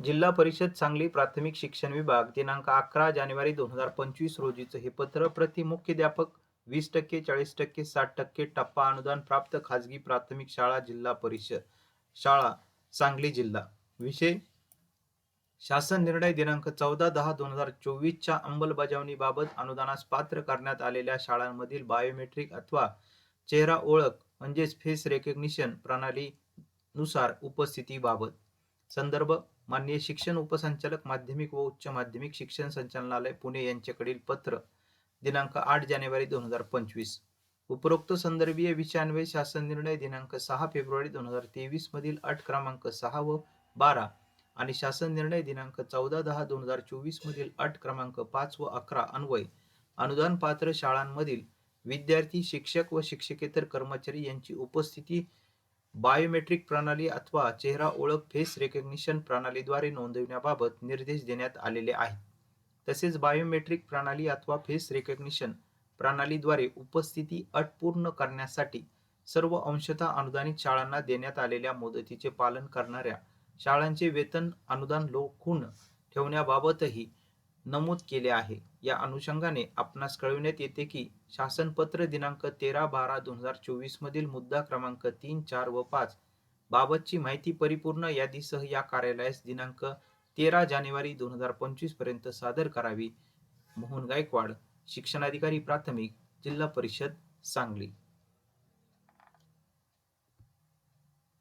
जिल्हा परिषद सांगली प्राथमिक शिक्षण विभाग दिनांक अकरा जानेवारी दोन हजार पंचवीस रोजीचं हे पत्र प्रति मुख्याध्यापक वीस टक्के चाळीस टक्के साठ टक्के टप्पा अनुदान प्राप्त खाजगी प्राथमिक शाळा जिल्हा परिषद शाळा सांगली जिल्हा. विषय शासन निर्णय दिनांक चौदा दहा दोन हजार चोवीसच्या अंमलबजावणीबाबत अनुदानास पात्र करण्यात आलेल्या शाळांमधील बायोमेट्रिक अथवा चेहरा ओळख म्हणजेच फेस रेकग्निशन प्रणालीनुसार उपस्थितीबाबत. संदर्भ माननीय शिक्षण उपसंचालक माध्यमिक व उच्च माध्यमिक शिक्षण संचालनालय पुणे यांच्याकडील पत्र दिनांक आठ जानेवारी दोन हजार पंचवीस. उपरोक्त संदर्भीय विषयान्वये शासन निर्णय दिनांक सहा फेब्रुवारी दोन हजार तेवीस मधील अट क्रमांक सहा व बारा आणि शासन निर्णय दिनांक चौदा दहा दोन हजार चोवीस मधील अट क्रमांक पाच व अकरा अन्वय. अनुदान पात्र शाळांमधील विद्यार्थी शिक्षक व शिक्षकेतर कर्मचारी यांची उपस्थिती बायोमेट्रिक प्रणाली अथवा चेहरा ओळख फेस रेकग्निशन प्रणालीद्वारे नोंदविण्याबाबत निर्देश देण्यात आलेले आहेत. तसेच बायोमेट्रिक प्रणाली अथवा फेस रेकग्निशन प्रणालीद्वारे उपस्थिती अट पूर्ण करण्यासाठी सर्व अंशतः अनुदानित शाळांना देण्यात आलेल्या मुदतीचे पालन करणाऱ्या शाळांचे वेतन अनुदान लोखून ठेवण्याबाबतही नमूद केले आहे. या अनुषंगाने आपणास कळविण्यात येते की शासनपत्र दिनांक तेरा बारा दोन हजार चोवीस मधील मुद्दा क्रमांक तीन चार व पाच बाबतची माहिती परिपूर्ण यादीसह या कार्यालयास दिनांक तेरा जानेवारी दोन हजार पंचवीसपर्यंत सादर करावी. मोहन गायकवाड शिक्षणाधिकारी प्राथमिक जिल्हा परिषद सांगली.